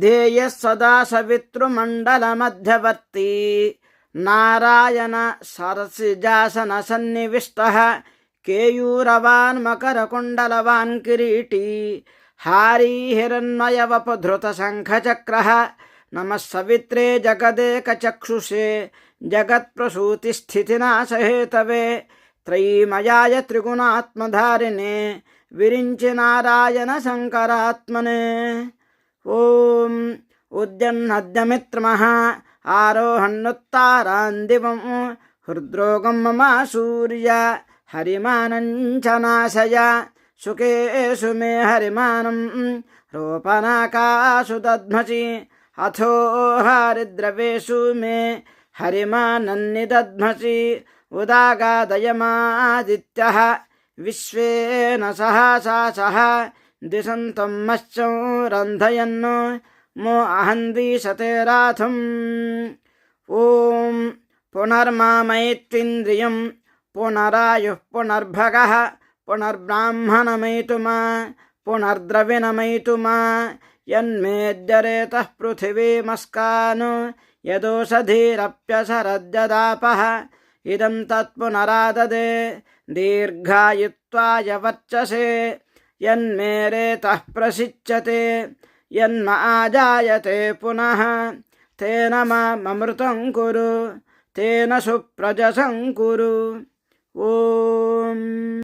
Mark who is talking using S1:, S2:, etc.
S1: ध्येयः सदा सवितृमण्डलमध्यवर्ती नारायण सरसिजासनसन्निविष्टः केयूरवान् मकरकुण्डलवान् किरीटी हारी हिरण्मयवपधृतशङ्खचक्रः नमः सवित्रे जगदेकचक्षुषे जगत्प्रसूतिस्थितिनाशहेतवे त्रयीमयाय त्रिगुणात्मधारिणे विरिञ्चि नारायण ఓం ఉద్యన్నద్యమిత్రమః ఆరోహన్నుత్తారాందివం హృద్రోగం మమా సూర్య హరిమానంచనాశయ సుఖేషు మే హరిమానం రోపణాకాసు దధ్మసి అథో హరిద్రవేషు మే హరిమానన్ని దధ్మసి ఉదాగాదయమాదిత్య విశ్వేన సహసా సహ दिशन्तं मश्चं रन्धयन् मो अहं द्विशते राथम् ॐ पुनर्मामयित्विन्द्रियं पुनरायुः पुनर्भगः पुनर्ब्राह्मणमयितुमा पुनर्द्रविणमयितुमा यन्मेद्यरेतः पृथिवीमस्कान् यदोषधीरप्यसरद्यदापः इदं तत्पुनराददे दीर्घायुत्वाय वर्चसे यन्मे रेतः प्रसिच्यते यन्म आजायते पुनः तेन मामृतं कुरु तेन सुप्रजसं कुरु ॐ